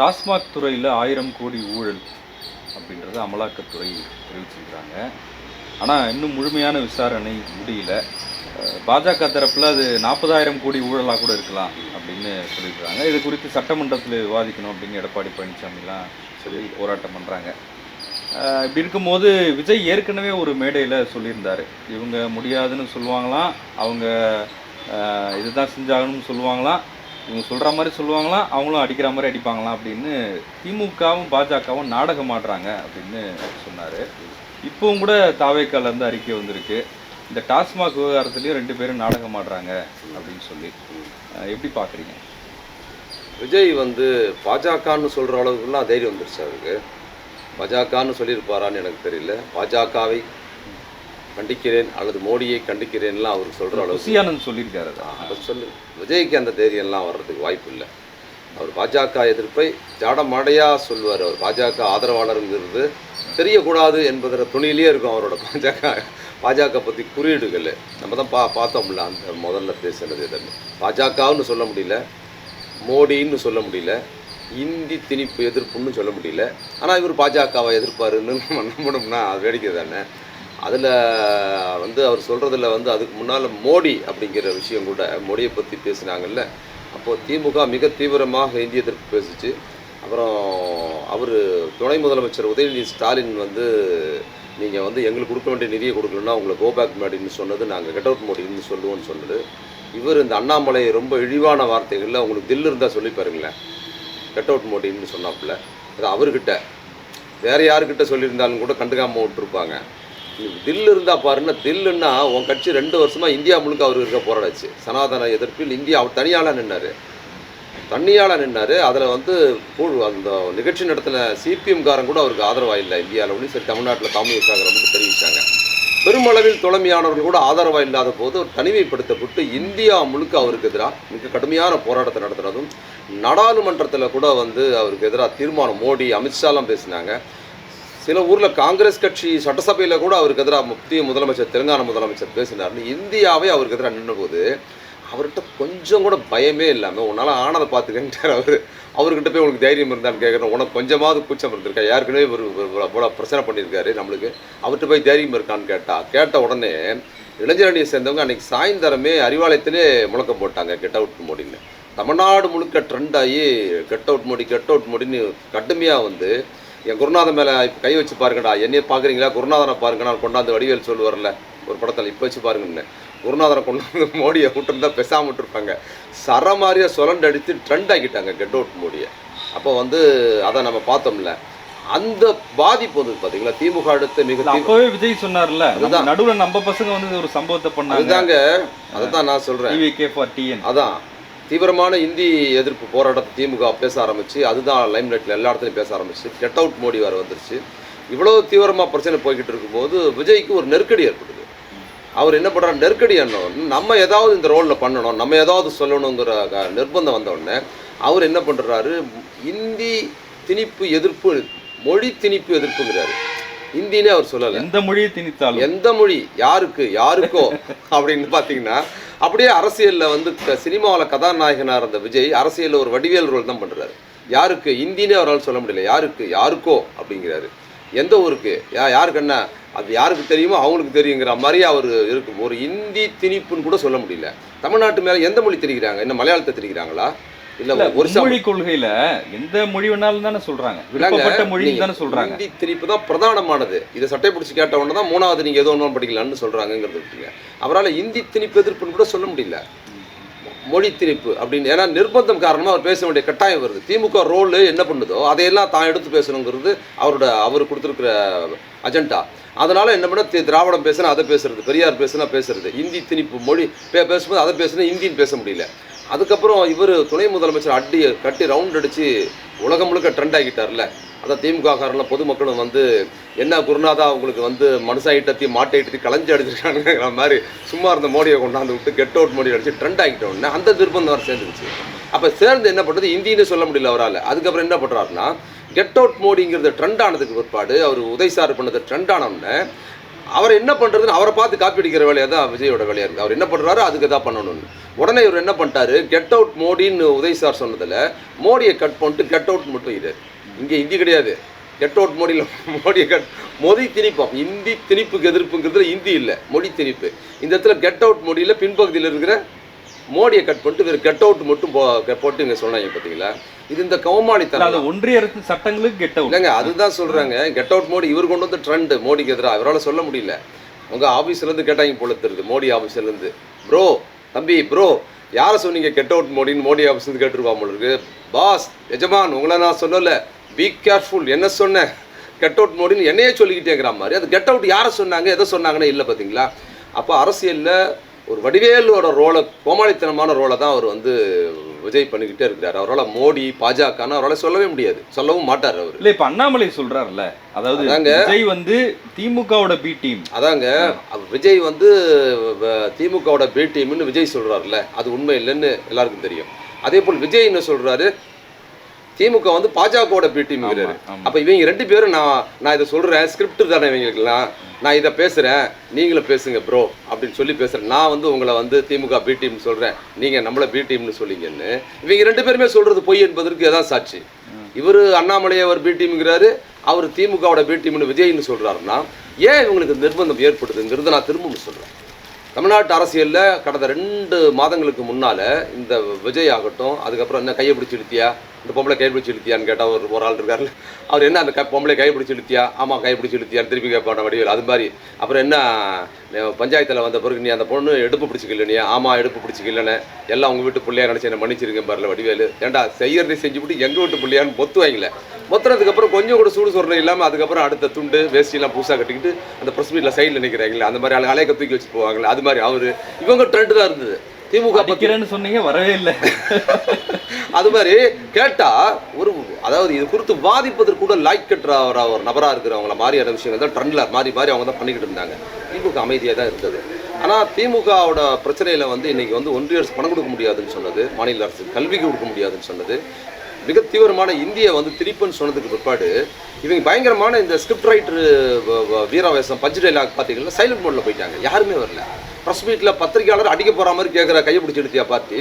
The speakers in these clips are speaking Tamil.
டாஸ்மாக் துறையில் ஆயிரம் கோடி ஊழல் அப்படின்றத அமலாக்கத்துறை தெரிவிச்சிருக்கிறாங்க. ஆனால் இன்னும் முழுமையான விசாரணை முடியல. பாஜக தரப்பில் அது நாற்பதாயிரம் கோடி ஊழலாக கூட இருக்கலாம் அப்படின்னு சொல்லியிருக்கிறாங்க. இது குறித்து சட்டமன்றத்தில் விவாதிக்கணும் அப்படின்னு எடப்பாடி பழனிசாமிலாம் சொல்லி போராட்டம் பண்ணுறாங்க இப்படி இருக்கும்போது விஜய் ஏற்கனவே ஒரு மேடையில் சொல்லியிருந்தார். இவங்க முடியாதுன்னு சொல்லுவாங்களாம் அவங்க இதுதான் செஞ்சாகணும்னு சொல்லுவாங்களாம் இவங்க சொல்கிற மாதிரி சொல்லுவாங்களாம் அவங்களும் அடிக்கிற மாதிரி அடிப்பாங்களாம் அப்படின்னு திமுகவும் பாஜகவும் நாடகம் ஆடுறாங்க அப்படின்னு சொன்னார். இப்போவும் கூட தாவேக்காலேருந்து அறிக்கை வந்திருக்கு. இந்த டாஸ்மாக் விவகாரத்துலேயும் ரெண்டு பேரும் நாடகம் ஆடுறாங்க அப்படின்னு சொல்லி. எப்படி பார்க்குறீங்க விஜய் வந்து பாஜகன்னு சொல்கிற அளவுக்குலாம் தைரியம் வந்துருச்சு அவருக்கு. பாஜகன்னு சொல்லியிருப்பாரான்னு எனக்கு தெரியல. பாஜகவை கண்டிக்கிறேன் அல்லது மோடியை கண்டிக்கிறேன்லாம் அவர் சொல்கிற அளவுக்கு புசியானந்த் சொல்லியிருக்காரு அதை. அவர் சொல்லு. விஜய்க்கு அந்த தைரியம்லாம் வர்றதுக்கு வாய்ப்பு இல்லை அவர் பாஜக எதிர்ப்பை ஜாடமாடையாக சொல்லுவார் அவர். பாஜக ஆதரவாளருங்கிறது தெரியக்கூடாது என்பதில் துணியிலேயே இருக்கும் அவரோட பாஜக பாஜக பற்றி குறியீடுகள். நம்ம தான் பா பார்த்தோம்ல அந்த முதல்ல பேசுனது இதெல்லாம் பாஜகன்னு சொல்ல முடியல மோடின்னு சொல்ல முடியல இந்தி திணிப்பு எதிர்ப்புன்னு சொல்ல முடியல. ஆனால் இவர் பாஜகவை எதிர்ப்பாருன்னு நம்ம நம்பணும்னா அது வேடிக்கை தானே. அதில் வந்து அவர் சொல்கிறதுல வந்து அதுக்கு முன்னால் மோடி அப்படிங்கிற விஷயம் கூட மோடியை பற்றி பேசினாங்கல்ல. அப்போது திமுக மிக தீவிரமாக இந்திய எதிர்ப்பு பேசிச்சு. அப்புறம் அவர் துணை முதலமைச்சர் உதயநிதி ஸ்டாலின் வந்து நீங்கள் வந்து எங்களுக்கு கொடுக்க வேண்டிய நிதியை கொடுக்கலன்னா உங்களை கோபேக் மோடின்னு சொன்னது நாங்கள் கெட் அவுட் மோடின்னு சொல்லுவோம்னு சொன்னது. இவர் இந்த அண்ணாமலை ரொம்ப இழிவான வார்த்தைகளில் உங்களுக்கு தில் இருந்தால் சொல்லி பாருங்களேன். கெட் அவுட் மோடின்னு சொன்னாப்புல. அது அவர்கிட்ட. வேற யாருக்கிட்ட சொல்லியிருந்தாலும் கூட கண்டுக்காமல் விட்டுருப்பாங்க. தில் இருந்தா பாருன்னா தில்லுன்னா உன் கட்சி ரெண்டு வருஷமா இந்தியா முழுக்க அவர் இருக்க போராடாச்சு. சனாதன எதிர்ப்பில் இந்தியா அவர் தனியால நின்னாரு. தண்ணியால நின்னாரு. அதில் வந்து அந்த நிகழ்ச்சி நடத்தின சிபிஎம்காரன் கூட அவருக்கு ஆதரவாக இல்லை இந்தியாவில் அளவுலையும் சரி தமிழ்நாட்டில் காமி வந்து தெரிவித்தாங்க பெருமளவில் தொலைமையானவர்கள் கூட ஆதரவாக இல்லாத போது அவர் தனிமைப்படுத்தப்பட்டு இந்தியா முழுக்க அவருக்கு எதிராக மிக கடுமையான போராட்டத்தை நடத்துனதும் நாடாளுமன்றத்தில் கூட வந்து அவருக்கு எதிராக தீர்மானம் மோடி அமித்ஷாலாம் பேசினாங்க. சில ஊரில் காங்கிரஸ் கட்சி சட்டசபையில் கூட அவருக்கு எதிராக முக்கிய முதலமைச்சர் தெலுங்கானா முதலமைச்சர் பேசினார்னு இந்தியாவே அவருக்கு எதிராக நின்றபோது அவர்கிட்ட கொஞ்சம் கூட பயமே இல்லாமல் உன்னால் ஆனதை பார்த்துக்கிட்டார் அவர். அவர்கிட்ட போய் உனக்கு தைரியம் இருந்தான்னு கேட்குறேன் உனக்கு கொஞ்சமாவது கூச்சம் இருந்திருக்கா? ஏற்கனவே ஒரு இவ்வளோ பிரச்சனை பண்ணியிருக்காரு நம்மளுக்கு. அவர்கிட்ட போய் தைரியம் இருக்கான்னு கேட்டால் கேட்ட உடனே இளைஞரணியை சேர்ந்தவங்க அன்றைக்கி சாயந்தரமே அறிவாலயத்திலே முழக்கம் போட்டாங்க கெட் அவுட் மோடின்னு தமிழ்நாடு முழுக்க ட்ரெண்ட் ஆகி get out Modi get out மோடின்னு கடுமையாக வந்து என் குருநாதன் மேலே இப்போ கை வச்சு பாருங்கடா. என்னைய பார்க்குறீங்களா குருநாதனை பாருங்க. நான் கொண்டாந்து வடிவேல் சொல்லுவார்ல ஒரு படத்தில். இப்போ வச்சு பாருங்கன்னு குருநாதனை கொண்டாந்து மோடியை விட்டுருந்தா பேசாம விட்டுருப்பாங்க. சர மாதிரியா சுரண்டு அடித்து ட்ரெண்ட் ஆக்கிட்டாங்க கெட் அவுட் மோடியை. அப்போ வந்து அதை நம்ம பார்த்தோம்ல. அந்த பாதிப்பு வந்து பார்த்தீங்களா திமுக அடுத்த மிக அப்பவே விஜய் சொன்னார்ல அதுதான். நடுவுல நம்ம பசங்க வந்து ஒரு சம்பவத்தை பண்ணாங்க. அதுதாங்க. அதை தான் நான் டிஎன் அதான். தீவிரமான இந்தி எதிர்ப்பு போராட்டத்தை திமுக பேச ஆரம்பிச்சு அதுதான் லைம்லைட்டில் எல்லா இடத்துலையும் பேச ஆரம்பிச்சு. கெட் அவுட் மோடி வர வந்துருச்சு. இவ்வளோ தீவிரமாக பிரச்சனை போய்கிட்டு இருக்கும்போது விஜய்க்கு ஒரு நெருக்கடி ஏற்படுது. அவர் என்ன பண்ணுறாரு நெருக்கடி என்னோம் நம்ம ஏதாவது இந்த ரோலில் பண்ணணும் நம்ம ஏதாவது சொல்லணுங்கிற நிர்பந்தம் வந்த உடனே அவர் என்ன பண்ணுறாரு இந்தி திணிப்பு எதிர்ப்பு மொழி திணிப்பு எதிர்ப்புங்கிறாரு. இந்தினே அவர் சொல்லலை. எந்த மொழியை திணித்தாலும். எந்த மொழி? யாருக்கு? யாருக்கோ? அப்படின்னு பார்த்தீங்கன்னா அப்படியே அரசியலில் வந்து சினிமாவில் கதாநாயகனாக இருந்த விஜய் அரசியலில் ஒரு வடிவேல் ரோல் தான் பண்ணுறாரு யாருக்கு? இந்தினே அவரால் சொல்ல முடியல. யாருக்கு? யாருக்கோ? அப்படிங்கிறாரு. எந்த ஊருக்கு? யா யாருக்கு என்ன அது யாருக்கு தெரியுமோ அவங்களுக்கு தெரியுங்கிற மாதிரி அவர் இருக்கும். ஒரு இந்தி திணிப்புன்னு கூட சொல்ல முடியல. தமிழ்நாட்டு மேலே எந்த மொழி திணிக்கிறாங்க? என்ன மலையாளத்தை திணிக்கிறாங்களா? இல்ல ஒரு மொழி கொள்கையில எந்த மொழி வேணாலும் தானே சொல்றாங்க. விருப்பப்பட்ட மொழின்னு தானே சொல்றாங்க. ஹிந்தி திணிப்பு தான் பிரதானமானது. இதை சட்டை பிடிச்சி கேட்ட உடனே தான் மூணாவது நீங்க ஏதோ ஒன்றும் படிக்கலாம்னு சொல்றாங்கங்கிறது இருக்குங்க. அவரால் இந்தி திணிப்பு எதிர்ப்புன்னு கூட சொல்ல முடியல. மொழி திணிப்பு அப்படின்னு ஏன்னா நிர்பந்தம் காரணமா அவர் பேச வேண்டிய கட்டாயம் வருது. திமுக ரோல் என்ன பண்ணுதோ அதையெல்லாம் தான் எடுத்து பேசணுங்கிறது அவரோட அவர் கொடுத்துருக்கிற அஜெண்டா. அதனால என்ன பண்ண திராவிடம் பேசுனா அதை பேசுறது பெரியார் பேசுனா பேசுறது. இந்தி திணிப்பு மொழி பேசும்போது அதை பேசுனா இந்தின்னு பேச முடியல. அதுக்கப்புறம் இவர் துணை முதலமைச்சர் அடி கட்டி ரவுண்ட் அடித்து உலகம் முழுக்க ட்ரெண்ட் ஆகிட்டார்ல. அதான் திமுககாரெல்லாம் பொதுமக்களும் வந்து என்ன குருநாதா அவங்களுக்கு வந்து மனுஷாயிட்டத்தையும் மாட்டையிட்டத்தையும் களைஞ்சி அடிச்சிருக்காங்கிற மாதிரி சும்மா இருந்த மோடியை கொண்டாந்து விட்டு கெட் அவுட் மோடி அடிச்சு ட்ரெண்ட் ஆகிட்ட உடனே அந்த திருப்பந்தம் வர சேர்ந்துருச்சு. அப்போ சேர்ந்து என்ன பண்ணுறது இந்தின்னு சொல்ல முடியல அவரால். அதுக்கப்புறம் என்ன பண்ணுறாருன்னா கெட் அவுட் மோடிங்கிறது ட்ரெண்ட் ஆனதுக்கு பிற்பாடு அவர் உதய் சார் பண்ணது ட்ரெண்ட் ஆனோடனே அவர் என்ன பண்ணுறதுன்னு அவரை பார்த்து காப்பி அடிக்கிற வேலையாக தான் விஜயோட வேலையாக இருக்குது அவர் என்ன பண்ணுறாரோ அதுக்கு தான் பண்ணணும்னு. உடனே இவர் என்ன பண்ணிட்டாரு? கெட் அவுட் மோடின்னு உதய் சார் சொன்னதில் மோடியை கட் பண்ணிட்டு கெட் அவுட் மட்டும் இது இங்கே இந்தி கிடையாது. கெட் அவுட் மோடியில் மோடியை கட் மோடி திணிப்போம். இந்தி திணிப்புக்கு எதிர்ப்புங்கிறதுல இந்தி இல்லை. மொழி திணிப்பு. இந்த இடத்துல கெட் அவுட் மோடியில் பின்பகுதியில் இருக்கிற மோடியை கட் பண்ணிட்டு வேறு கெட் அவுட் மட்டும் போ- போட்டு இங்கே சொன்னாங்க பார்த்தீங்களா இது இந்த கௌமாளித்தனம் ஒன்றிய அரசு சட்டங்களுக்கு கெட்ட இல்லைங்க அதுதான் சொல்றாங்க. கெட் அவுட் மோடி இவர் கொண்டு வந்து ட்ரெண்ட் மோடிக்கு எதிராக இவரால் சொல்ல முடியல. உங்க ஆபீஸ்ல இருந்து கேட்டாங்க போல தெரியுது மோடி ஆபீஸ்ல இருந்து. ப்ரோ தம்பி ப்ரோ யாரை சொன்னீங்க கெட் அவுட் மோடின்னு மோடி ஆபீஸ் இருந்து கேட்டுருவா போல இருக்கு. பாஸ் எஜமான் உங்களை நான் சொல்லல. பி கேர்ஃபுல் என்ன சொன்னேன் கெட் அவுட் மோடின்னு என்னையே சொல்லிக்கிட்டேங்கிற மாதிரி. அது கெட் அவுட் யாரை சொன்னாங்க எதை சொன்னாங்கன்னு இல்லை பார்த்தீங்களா அப்போ அரசியலில் ஒரு வடிவேலோட ரோலை கோமாளித்தனமான ரோலை தான் அவர் வந்து விஜய் பண்ணிக்கிட்டே இருக்கிறார். அவரால் மோடி பாஜகன்னு அவரால் சொல்லவே முடியாது. சொல்லவும் மாட்டார் அவர். இல்ல இப்ப அண்ணாமலை சொல்றாருல்ல. அதாவது அதாங்க. விஜய் வந்து திமுகவோட பி டீம் அதாங்க. விஜய் வந்து திமுகவோட பி டீம்னு விஜய் சொல்றாருல்ல. அது உண்மை இல்லைன்னு எல்லாருக்கும் தெரியும். அதே போல் விஜய் என்ன சொல்றாரு? திமுக வந்து பாஜகவோட பி டீம்ங்கிறாரு. அப்ப இவங்க ரெண்டு பேரும் நான் நான் இதை சொல்றேன் ஸ்கிரிப்ட் தானே இவங்களுக்குலாம் நான் இதை பேசுறேன் நீங்களும் பேசுங்க ப்ரோ அப்படின்னு சொல்லி பேசுறேன். நான் வந்து உங்களை வந்து திமுக பி டீம்னு சொல்றேன். நீங்க நம்மள பி டீம்னு சொல்லிங்கன்னு. இவங்க ரெண்டு பேருமே சொல்றது பொய் என்பதற்கு எதான் சாட்சி. இவர் அண்ணாமலையை அவர் பி டீம்ங்கிறாரு அவர் திமுகவோட பி டீம்னு விஜய்னு சொல்றாருன்னா ஏன் இவங்களுக்கு நிர்பந்தம் ஏற்படுதுங்கிறது நான் திரும்பவும் சொல்றேன். தமிழ்நாட்டு அரசியலில் கடந்த ரெண்டு மாதங்களுக்கு முன்னால் இந்த விஜய் ஆகட்டும் அதுக்கப்புறம் என்ன கையை பிடிச்சி இழுத்தியா? இந்த பொம்பளை கை இழுத்தியான்னு கேட்டால் ஒரு ஒரு ஆள் இருக்காருல்ல அவர் என்ன அந்த க பொம்பளை கை இழுத்தியா? ஆமாம் கை பிடிச்சி இழுத்தியான்னு திருப்பி கேட்பான வடிவில். அது மாதிரி. அப்புறம் என்ன? பஞ்சாயத்தில் வந்த பிறகு நீ அந்த பொண்ணு எடுப்பு பிடிச்சிக்கலைனியா ஆமாம் எடுப்பு பிடிச்சிக்கலன்னு. எல்லாம் உங்கள் வீட்டு பிள்ளையா நினச்சி என்ன மன்னிச்சிருக்கேன் பாருல வடிவேலு. ஏண்டா செய்யறதை செஞ்சுவிட்டு எங்கள் வீட்டு பிள்ளையான்னு மொத்து வாங்கல. மொத்தறதுக்கப்புறம் கொஞ்சம் கூட சூடு சொல்றது இல்லாமல் அதுக்கப்புறம் அடுத்த துண்டு வேஷ்டிலாம் புதுசாக கட்டிக்கிட்டு அந்த ப்ரெஸ் மீட்டில் சைடில் நிற்கிறாங்களே அந்த மாதிரி ஆளு அலைய தூக்கி வச்சு போவாங்களே அது மாதிரி. அவர் இவங்க ட்ரெண்ட் தான் இருந்தது. திமுக அடிக்கிறேன்னு சொன்னீங்க வரவே இல்லை. அது மாதிரி கேட்டா ஒரு அதாவது இது குறித்து வாதிப்பதற்கு கூட லைக் கட்டுற ஒரு நபராக இருக்கிறவங்கள மாதிரியான விஷயங்கள் தான் ட்ரெண்டில் மாறி மாறி அவங்க தான் பண்ணிக்கிட்டு இருந்தாங்க. திமுக அமைதியாக தான் இருந்தது. ஆனால் திமுகவோட பிரச்சனையில் வந்து இன்னைக்கு வந்து ஒன்றிய அரசு பணம் கொடுக்க முடியாதுன்னு சொன்னது மாநில அரசு கல்விக்கு கொடுக்க முடியாதுன்னு சொன்னது. மிக தீவிரமான இந்தியை வந்து திரிப்புன்னு சொன்னதுக்கு பிற்பாடு இவங்க பயங்கரமான இந்த ஸ்கிரிப்ட் ரைட்டர் வீராவேசம் பஞ்சு டைலாக் பார்த்தீங்கன்னா சைலண்ட் மோடில் போயிட்டாங்க. யாருமே வரல. ப்ரெஸ் மீட்டில் பத்திரிகையாளர் அடிக்க போகிற மாதிரி கேட்குற கையை பிடிச்சி எடுத்தியா பார்த்து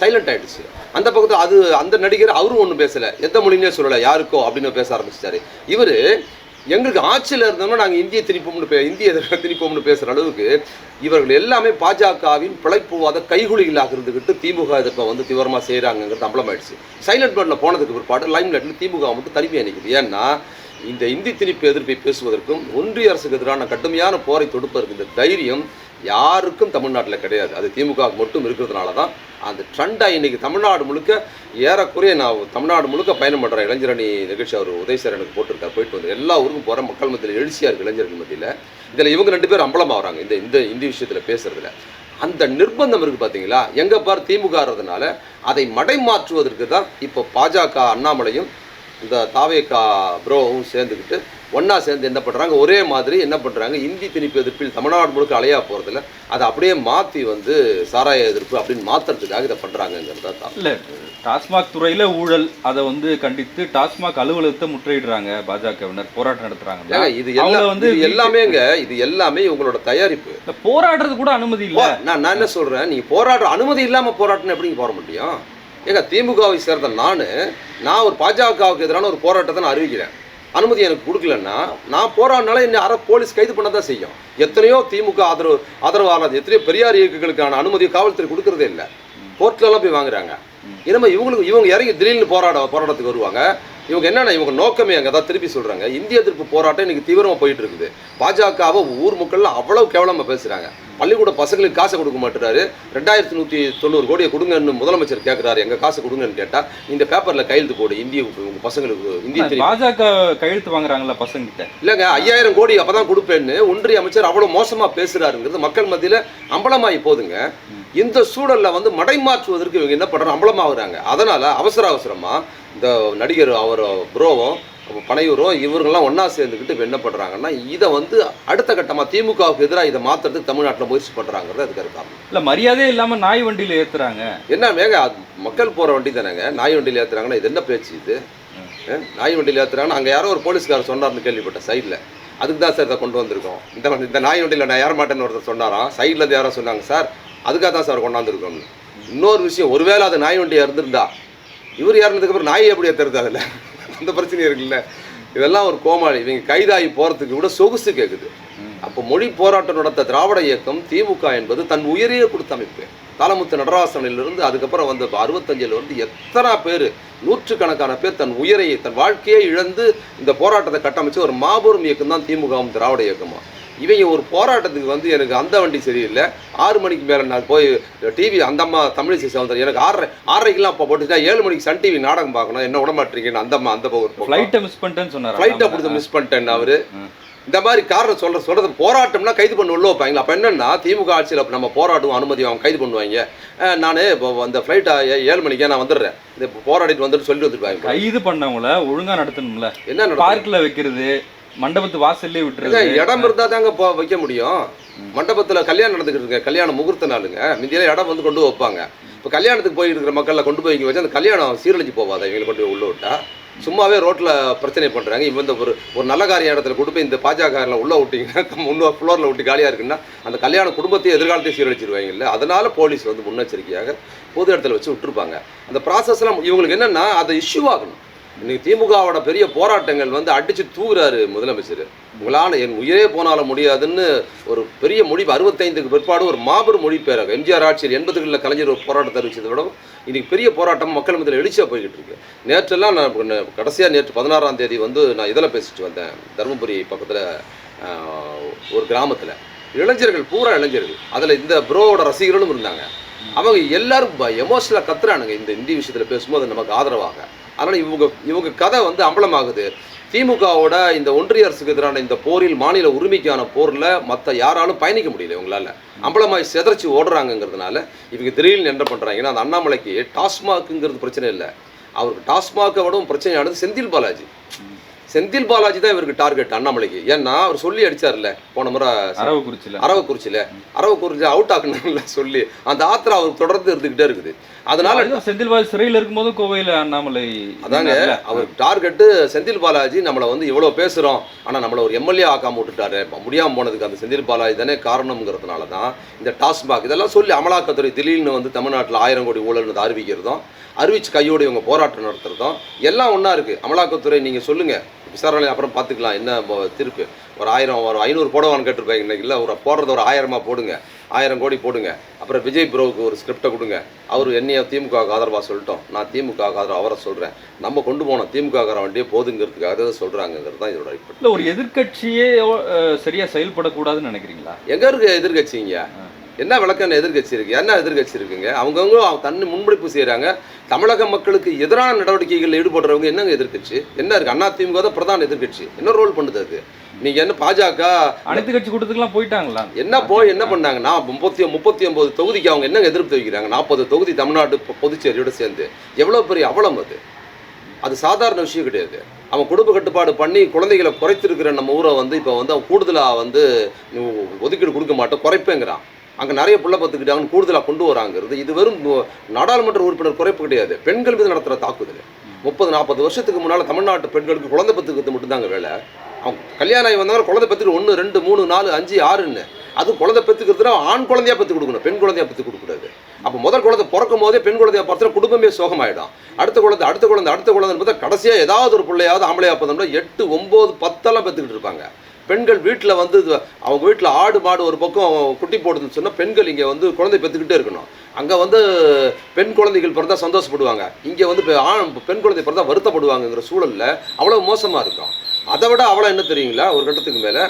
சைலண்ட் ஆகிடுச்சு அந்த பக்கத்தில் அது அந்த நடிகர் அவரும் ஒன்றும் பேசலை. எந்த மொழினே சொல்லலை யாருக்கோ அப்படின்னு பேச ஆரம்பிச்சிட்டாரு. இவர் எங்களுக்கு ஆட்சியில் இருந்தோம்னா நாங்கள் இந்திய திணிப்போம்னு பே இந்திய திணிப்போம்னு பேசுகிற அளவுக்கு இவர்கள் எல்லாமே பாஜகவின் பிழைப்புவாத கைகுலிகளாக இருந்துக்கிட்டு திமுக எதிர்ப்பை வந்து தீவிரமாக செய்கிறாங்கிறது அம்பலமாயிடுச்சு. சைலண்ட் போர்டில் போனதுக்கு பிற்பாடு லைம் லைட்டில் திமுக மட்டும் தனிமையாக நிற்குது ஏன்னா இந்த இந்தி திணிப்பு எதிர்ப்பை பேசுவதற்கும் ஒன்றிய அரசுக்கு எதிரான கடுமையான போரை தொடுப்பதற்கு இந்த தைரியம் யாருக்கும் தமிழ்நாட்டில் கிடையாது. அது திமுக மட்டும் இருக்கிறதுனால தான் அந்த ட்ரெண்டாக இன்னைக்கு தமிழ்நாடு முழுக்க ஏறக்குறைய நான் தமிழ்நாடு முழுக்க பயணம் பண்ணுறேன் இளைஞரணி நிகழ்ச்சி அவர் உதய் சார் எனக்கு போட்டிருக்கார். போயிட்டு வந்து எல்லா ஊருக்கும் போகிற மக்கள் மத்தியில் எழுச்சியாக இருக்குது இளைஞர்கள் மத்தியில். இதில் இவங்க ரெண்டு பேரும் அம்பலமாகறாங்க இந்த இந்த இந்தி விஷயத்தில் பேசுகிறதுல அந்த நிர்பந்தம் இருக்குது பார்த்தீங்களா எங்கே பார் திமுகறதுனால அதை மடை மாற்றுவதற்கு தான் இப்போ பாஜக அண்ணாமலையும் இந்த தாவேகா ப்ரோவும் சேர்ந்துக்கிட்டு ஒன்றா சேர்ந்து என்ன பண்ணுறாங்க ஒரே மாதிரி என்ன பண்ணுறாங்க இந்தி திணிப்பு எதிர்ப்பில் தமிழ்நாடு முழுக்க அலையா போகிறதுல அதை அப்படியே மாற்றி வந்து சாராய எதிர்ப்பு அப்படின்னு மாற்றுறதுக்காக இதை பண்ணுறாங்கங்கிறதா தான். இல்ல டாஸ்மாக் துறையில ஊழல் அதை வந்து கண்டித்து டாஸ்மாக் அலுவலகத்தை முற்றுகையிடுறாங்க பாஜகவினர் போராட்டம் நடத்துறாங்க. ஏங்க, இது எல்லாம் வந்து எல்லாமேங்க இது எல்லாமே இவங்களோட தயாரிப்பு. போராடுறது கூட அனுமதி இல்ல. நான் நான் என்ன சொல்றேன்? நீங்க போராடுற அனுமதி இல்லாம போராட்டம் எப்படிங்க போட முடியும்? ஏங்க திமுகவை சேர்ந்த நான் நான் ஒரு பாஜகவுக்கு எதிரான ஒரு போராட்டத்தை நான் அறிவிக்கிறேன். அனுமதி எனக்கு கொடுக்கலன்னா நான் போராடினால என்ன அரை போலீஸ் கைது பண்ண தான் செய்யும். எத்தனையோ திமுக ஆதரவு ஆதரவானது எத்தனையோ பெரியார் இயக்கங்களுக்கான அனுமதியை காவல்துறை கொடுக்கறதே இல்லை. கோர்ட்லலாம் போய் வாங்குறாங்க. இனிமே இவங்களுக்கு இவங்க இறங்கி திடீர்னு போராட போராட்டத்துக்கு வருவாங்க. இவங்க என்னன்னா இவங்க நோக்கமே அங்கே தான் திருப்பி சொல்றாங்க. இந்திய எதிர்ப்பு போராட்டம் இன்னைக்கு தீவிரமா போயிட்டு இருக்குது பாஜகவை ஊர் மக்கள்லாம் அவ்வளவு கேவலமா பேசுறாங்க. பள்ளிக்கூட பசங்களுக்கு காசை கொடுக்க மாட்டுறாரு. ரெண்டாயிரத்தி நூற்றி தொண்ணூறு கோடியை கொடுங்கன்னு முதலமைச்சர் கேட்குறாரு எங்க காசை கொடுங்கன்னு கேட்டா இந்த பேப்பர்ல கையெழுத்து போடு இந்திய உங்க பசங்களுக்கு இந்திய பாஜக கையெழுத்து வாங்குறாங்கல்ல பசங்க கிட்ட இல்லைங்க ஐயாயிரம் கோடி அப்பதான் கொடுப்பேன்னு ஒன்றிய அமைச்சர் அவ்வளவு மோசமா பேசுறாருங்கிறது மக்கள் மத்தியில அம்பலமாகி போதுங்க இந்த சூழல்ல வந்து மடைமாற்றுவதற்கு இவங்க என்ன பண்றாங்க அம்பலமாகறாங்க. அதனால அவசர அவசரமா இந்த நடிகர் அவர் ப்ரோவும் பனையூரும் இவங்கெல்லாம் ஒண்ணா சேர்ந்துக்கிட்டு இப்ப என்ன பண்றாங்கன்னா இதை வந்து அடுத்த கட்டமா திமுகவுக்கு எதிராக இதை மாத்துறதுக்கு தமிழ்நாட்டுல முயற்சி பண்றாங்கிறது அதுக்கு இருக்காங்க இல்ல மரியாதையே இல்லாம நாய் வண்டியில ஏத்துறாங்க. என்ன வேங்க அது மக்கள் போற வண்டி தானேங்க? நாய் வண்டியில் ஏத்துறாங்கன்னா இது என்ன பேச்சு இது? நாய் வண்டியில் ஏத்துறாங்கன்னா அங்க யாரோ ஒரு போலீஸ்காரர் சொன்னார்னு கேள்விப்பட்டேன் சைடில். அதுக்கு தான் சார் இதை கொண்டு வந்திருக்கோம். இந்த இந்த நாய் வண்டியில் நான் ஏற மாட்டேன்னு ஒருத்தர் சொன்னாராம். சைடில் இருந்து யாரோ சொன்னாங்க சார் அதுக்காக தான் சார் கொண்டாந்துருக்கோம்னு. இன்னொரு விஷயம் ஒருவேளை அது நாய் வண்டியாக இருந்திருந்தா இவர் இறந்ததுக்கப்புறம் நாய் எப்படி ஏற்றுறது அதில்? அந்த பிரச்சனையும் இருக்குல்ல. இதெல்லாம் ஒரு கோமாளி. இவங்க கைதாகி போகிறதுக்கு கூட சொகுசு கேட்குது அப்போ மொழி போராட்டம் நடத்த திராவிட இயக்கம் திமுக என்பது தன் உயிரையே கொடுத்த அமைப்பு. தாளமுத்து நடராசனிலிருந்து அதுக்கப்புறம் வந்த அறுபத்தஞ்சில் வந்து எத்தனை பேர் நூற்றுக்கணக்கான பேர் தன் உயிரையை தன் வாழ்க்கையை இழந்து இந்த போராட்டத்தை கட்டமைச்சு ஒரு மாபெரும் இயக்கம் தான் திமுகவும் திராவிட இயக்கமாக இவங்க ஒரு போராட்டத்துக்கு வந்து எனக்கு அந்த வண்டி சரியில்லை. ஆறு மணிக்கு மேலே நான் போய் டிவி அந்த அம்மா தமிழிசை சவுந்தர் எனக்கு ஆறரை ஆறரைக்கெல்லாம் அப்போ போட்டுட்டா ஏழு மணிக்கு சன் டிவி நாடகம் பார்க்கணும். என்ன விடமாட்டீங்கன்னு அந்த அம்மா அந்த பக்கம் ஃப்ளைட்டை மிஸ் பண்ணிட்டேன்னு சொன்னார்? ஃப்ளைட்டை பிடிச்சி மிஸ் பண்ணிட்டேன் அவரு. இந்த மாதிரி காரணம் சொல்ற சொல்றது போராட்டம்னா கைது பண்ணி உள்ள வைப்பாங்களா. அப்போ என்னன்னா திமுக ஆட்சியில் அப்ப நம்ம போராடுவோம் அனுமதி அவங்க கைது பண்ணுவாங்க. நான் இப்போ அந்த ஃப்ளைட்டை ஏழு மணிக்கே நான் வந்துடுறேன். இந்த போராடிட்டு வந்துட்டு சொல்லிட்டு வந்துருப்பாங்க கைது பண்ணவங்கள ஒழுங்கா நடத்தணும்ல. என்ன பார்க்ல வைக்கிறது மண்டபத்து வாசல்லே விட்டுறது. இடம் இருந்தா தாங்க போ வைக்க முடியும். மண்டபத்துல கல்யாணம் நடந்துக்கிட்டு இருக்கு. கல்யாணம் முகூர்த்த நாளுங்க. முந்தியில இடம் வந்து கொண்டு வைப்பாங்க. இப்போ கல்யாணத்துக்கு போய் இருக்கிற மக்களை கொண்டு போய் இங்கே வச்சு அந்த கல்யாணம் சீரழிஞ்சு போவாதா இவங்களை கொண்டு போய் உள்ள விட்டா? சும்மாவே ரோட்ல பிரச்சனை பண்றாங்க. இவன் இந்த ஒரு ஒரு நல்ல காரிய இடத்துல கொண்டு போய் இந்த பாஜக உள்ள விட்டீங்கன்னா முன்னோர் ஃப்ளோர்ல விட்டு காலியா இருக்குன்னா அந்த கல்யாண குடும்பத்தையும் எதிர்காலத்தையும் சீரழிச்சிருவாங்கல்ல அதனால போலீஸ் வந்து முன்னெச்சரிக்கையாக பொது இடத்துல வச்சு விட்டுருப்பாங்க. அந்த ப்ராசஸ்லாம் இவங்களுக்கு என்னன்னா அதை இஷ்யூ ஆகணும். இன்னைக்கு திமுகவோட பெரிய போராட்டங்கள் வந்து அடித்து தூக்குறாரு முதலமைச்சர். உங்களால் என் உயிரே போனாலும் முடியாதுன்னு ஒரு பெரிய மொழி அறுபத்தைந்துக்கு பிற்பாடு ஒரு மாபெரும் மொழிபெயராக எம்ஜிஆர் ஆட்சியில் எண்பதுகளில் கலைஞர் ஒரு போராட்டத்தை அறிவிச்சதை விட இன்னைக்கு பெரிய போராட்டம் மக்கள் மத்தியில் எழுச்சியாக போய்கிட்டு இருக்கு. நேற்றெல்லாம் நான் கடைசியாக நேற்று பதினாறாம் தேதி வந்து நான் இதில் பேசிட்டு வந்தேன் தருமபுரி பக்கத்தில் ஒரு கிராமத்தில். இளைஞர்கள் பூரா இளைஞர்கள். அதில் இந்த ப்ரோவோட ரசிகர்களும் இருந்தாங்க. அவங்க எல்லாரும் எமோஷனலாக கத்துறானுங்க இந்த இந்தி விஷயத்தில் பேசும்போது நமக்கு ஆதரவாக. அதனால் இவங்க இவங்க கதை வந்து அம்பலமாகுது. திமுகவோட இந்த ஒன்றிய அரசுக்கு எதிரான இந்த போரில் மாநில உரிமைக்கான போரில் மற்ற யாராலும் பயணிக்க முடியல இவங்களால. அம்பலமாய் செதறச்சு ஓடுறாங்கங்கிறதுனால இவங்க திடீர்னு என்ன பண்ணுறாங்கன்னா அந்த அண்ணாமலைக்கு டாஸ்மாக்குங்கிறது பிரச்சனை இல்லை. அவருக்கு டாஸ்மாகை விடவும் பிரச்சனையானது செந்தில் பாலாஜி. செந்தில் பாலாஜி தான் இவருக்கு டார்கெட் அண்ணாமலைக்கு. ஏன்னா அவர் சொல்லி அடிச்சார்ல போன முறை அரவக்குறிச்சியில அரவக்குறிச்சியில் அரவக்குறிச்சி அவுட் ஆக்கணும்ல சொல்லி அந்த ஆத்திரம் அவருக்கு தொடர்ந்து இருந்துகிட்டே இருக்குது. அதனால செந்தில் பாலாஜி சிறையில் இருக்கும்போது கோவையில அண்ணாமலை அதாங்க. அவர் டார்கெட்டு செந்தில் பாலாஜி நம்மளை வந்து இவ்வளோ பேசுகிறோம் ஆனால் நம்மளை ஒரு எம்எல்ஏ ஆக்காம விட்டுட்டாரு. முடியாமல் போனதுக்கு அந்த செந்தில் பாலாஜி தானே காரணம்ங்கிறதுனால தான் இந்த டாஸ்மாக் இதெல்லாம் சொல்லி அமலாக்கத்துறை திடீர்னு வந்து தமிழ்நாட்டில் ஆயிரம் கோடி ஊழல்னு அறிவிக்கிறதும் அறிவிச்சு கையோடு இவங்க போராட்டம் நடத்துறதும் எல்லாம் ஒன்றா இருக்குது அமலாக்கத்துறை நீங்கள் சொல்லுங்கள் விசாரணை அப்புறம் பார்த்துக்கலாம். என்ன திருப்பு? ஒரு ஆயிரம் ஒரு ஐநூறு போடுவான்னு கேட்டிருப்பாங்க இன்னைக்கு. இல்லை ஒரு போடுறது ஒரு ஆயிரமா போடுங்க. ஆயிரம் கோடி போடுங்க. அப்புறம் விஜய் ப்ரோவுக்கு ஒரு ஸ்கிரிப்டை கொடுங்க. அவர் என்னைய திமுக ஆதரவாக சொல்லிட்டோம். நான் திமுக ஆதரவு அவரை சொல்கிறேன் நம்ம கொண்டு போனோம் திமுக வண்டியே போதுங்கிறதுக்காக தான் சொல்கிறாங்கிறது தான் இதோட இல்ல ஒரு எதிர்க்கட்சியே அஹ், சரியா செயல்படக்கூடாதுன்னு நினைக்கிறீங்களா? எங்கே இருக்கு எதிர்கட்சிங்க என்ன விளக்கம் எதிர்கட்சி இருக்கு? என்ன எதிர்கட்சி இருக்குங்க? அவங்கவுங்க தண்ணி முன்முடிப்பு செய்கிறாங்க தமிழக மக்களுக்கு எதிரான நடவடிக்கைகளில் ஈடுபடுறவங்க என்னங்க எதிர்க்கட்சி என்ன இருக்கு? அண்ணா திமுக தான் பிரதான எதிர்க்கட்சி என்ன ரோல் பண்ணுது அது நீங்க என்ன பாஜக அனைத்து கட்சி கூட்டத்துக்குலாம் போயிட்டாங்களா? என்ன போய் என்ன பண்ணாங்கன்னா முப்பத்தி முப்பத்தி ஒன்பது தொகுதிக்கு அவங்க என்ன எதிர்ப்பு தெரிவிக்கிறாங்க? நாற்பது தொகுதி தமிழ்நாடு புதுச்சேரியோட சேர்ந்து. எவ்வளோ பெரிய அவலம் அது? அது சாதாரண விஷயம் கிடையாது. அவன் குடும்ப கட்டுப்பாடு பண்ணி குழந்தைகளை குறைத்திருக்கிற நம்ம ஊரை வந்து இப்போ வந்து அவன் கூடுதலாக வந்து ஒதுக்கீடு கொடுக்க மாட்டோம் குறைப்பேங்கிறான். அங்கே நிறைய புள்ள பார்த்துக்கிட்டாங்கன்னு கூடுதலாக கொண்டு வராங்கிறது. இது வெறும் நாடாளுமன்ற உறுப்பினர் குறைப்பு கிடையாது. பெண்கள் மீது நடத்துகிற தாக்குதல். முப்பது நாற்பது வருஷத்துக்கு முன்னால் தமிழ்நாட்டு பெண்களுக்கு குழந்தை பத்துக்கிறது மட்டும்தாங்க வேலை. அவங்க கல்யாணம் ஆகி வந்தாலும் குழந்தை பத்துக்கு ஒன்று ரெண்டு மூணு நாலு அஞ்சு ஆறுன்னு. அது குழந்தை பெற்றுக்கிறதுனா ஆண் குழந்தையா பெற்று கொடுக்கணும் பெண் குழந்தையா பெற்று கொடுக்கக்கூடாது. அப்போ முதல் குழந்தை பிறக்கும் போதே பெண் குழந்தையா பார்த்தா குடும்பமே சோகமாயிடும். அடுத்த குழந்தை அடுத்த குழந்தை அடுத்த குழந்தைன்னு பார்த்தா கடைசியாக ஏதாவது ஒரு பிள்ளையாவது ஆம்பளையா பார்த்தோம்னா எட்டு ஒம்பது பத்தெல்லாம் பெற்றுக்கிட்டு இருப்பாங்க. பெண்கள் வீட்டில் வந்து அவங்க வீட்டில் ஆடு மாடு ஒரு பக்கம் குட்டி போடுதுன்னு சொன்னால் பெண்கள் இங்கே வந்து குழந்தை பெற்றுக்கிட்டே இருக்கணும். அங்கே வந்து பெண் குழந்தைகள் பிறந்தா சந்தோஷப்படுவாங்க. இங்கே வந்து ஆண் பெண் குழந்தை பிறந்தா வருத்தப்படுவாங்கங்கிற சூழலில் அவ்வளோ மோசமாக இருக்கும். அதை விட அவ்வளோ என்ன தெரியுங்களா? ஒரு கட்டத்துக்கு மேலே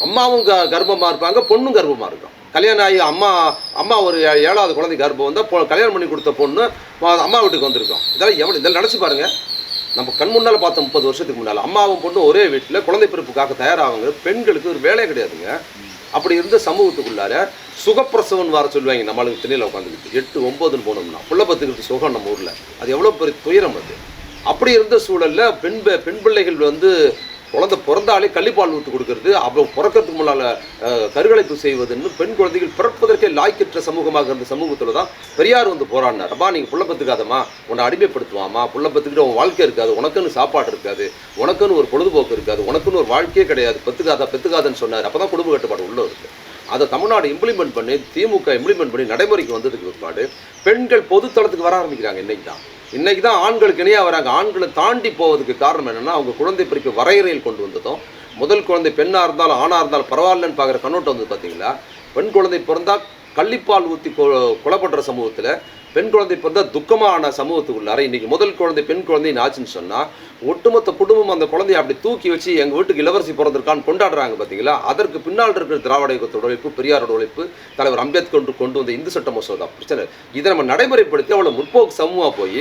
அம்மாவும் க கர்ப்பமாக இருப்பாங்க பொண்ணும் கர்ப்பமாக இருக்கும். கல்யாணம் ஆகி அம்மா அம்மா ஒரு ஏ- ஏழாவது குழந்தை கர்ப்பம் வந்தால் கல்யாணம் பண்ணி கொடுத்த பொண்ணு அம்மா வீட்டுக்கு வந்திருக்கோம். இதெல்லாம் எவ்வளோ இதெல்லாம் நினச்சி பாருங்கள் நம்ம கண் முன்னால் பார்த்த முப்பது வருஷத்துக்கு முன்னால் அம்மாவும் பொண்ணு ஒரே வீட்டில் குழந்தை பிறப்புக்காக தயாராகுங்க பெண்களுக்கு ஒரு வேலையே கிடையாதுங்க. அப்படி இருந்த சமூகத்துக்குள்ளார சுகப்பிரசவன் வர சொல்லுவாங்க. நம்மளுக்கு திணையில் உட்காந்துக்கிட்டு எட்டு ஒம்பதுன்னு போனோம்னா. புள்ள பத்துக்கிறது சுகம் நம்ம ஊரில். அது எவ்வளோ பெரிய துயரம் அது. அப்படி இருந்த சூழலில் பெண் பெண் பிள்ளைகள் வந்து குழந்தை பிறந்தாலே கள்ளிப்பால் ஊற்றி கொடுக்கறது. அப்புறம் பிறக்கிறதுக்கு முன்னால் கருகலைப்பு செய்வதுன்னு பெண் குழந்தைகள் பிறப்பதற்கே லாய்க்கற்ற சமூகமாக இருந்த சமூகத்தில் தான் பெரியார் வந்து போராடினார். அப்பா நீங்கள் புள்ள பத்துக்காதம்மா. உன்னை அடிமைப்படுத்துவாமா புள்ள பத்துக்கிட்டு உன் வாழ்க்கை இருக்காது. உனக்குன்னு சாப்பாடு இருக்காது. உனக்குன்னு ஒரு பொழுதுபோக்கு இருக்காது. உனக்குன்னு ஒரு வாழ்க்கையே கிடையாது. பெத்துக்காதா பெத்துக்காதன்னு சொன்னார். அப்போ தான் குடும்ப கட்டுப்பாடு உள்ளே இருக்குது அதை தமிழ்நாடு இம்ப்ளிமெண்ட் பண்ணி திமுக இம்ப்ளிமெண்ட் பண்ணி நடைமுறைக்கு வந்ததுக்கு பிற்பாடு பெண்கள் பொதுத்தளத்துக்கு வர ஆரம்பிக்கிறாங்க இன்னைக்கு தான் இன்னைக்கு தான் ஆண்களுக்கு இணையாக வராங்க. ஆண்களை தாண்டி போவதுக்கு காரணம் என்னென்னா அவங்க குழந்தை பிறகு வரையறையில் கொண்டு வந்ததும் முதல் குழந்தை பெண்ணாக இருந்தாலும் ஆணாக இருந்தாலும் பரவாயில்லன்னு பார்க்குற கண்ணோட்டம் வந்து பார்த்தீங்களா பெண் குழந்தை பிறந்தா கள்ளிப்பால் ஊற்றி கொலை பண்ணுற சமூகத்தில் பெண் குழந்தை பிறந்தா துக்கமான சமூகத்துக்குள்ளார இன்னைக்கு முதல் குழந்தை பெண் குழந்தைன்னு ஆச்சுன்னு சொன்னால் ஒட்டுமொத்த குடும்பம் அந்த குழந்தையை அப்படி தூக்கி வச்சு எங்கள் வீட்டுக்கு இளவரசி பிறந்திருக்கான்னு கொண்டாடுறாங்க பார்த்தீங்களா அதற்கு பின்னால் இருக்கிற திராவிட இயக்கத்தோட உழைப்பு பெரியாரோட உழைப்பு தலைவர் அம்பேத்கர் கொண்டு வந்த இந்து சட்ட மசோதா பிரச்சனை. இதை நம்ம நடைமுறைப்படுத்தி அவ்வளோ முற்போக்கு சமூகமாக போய்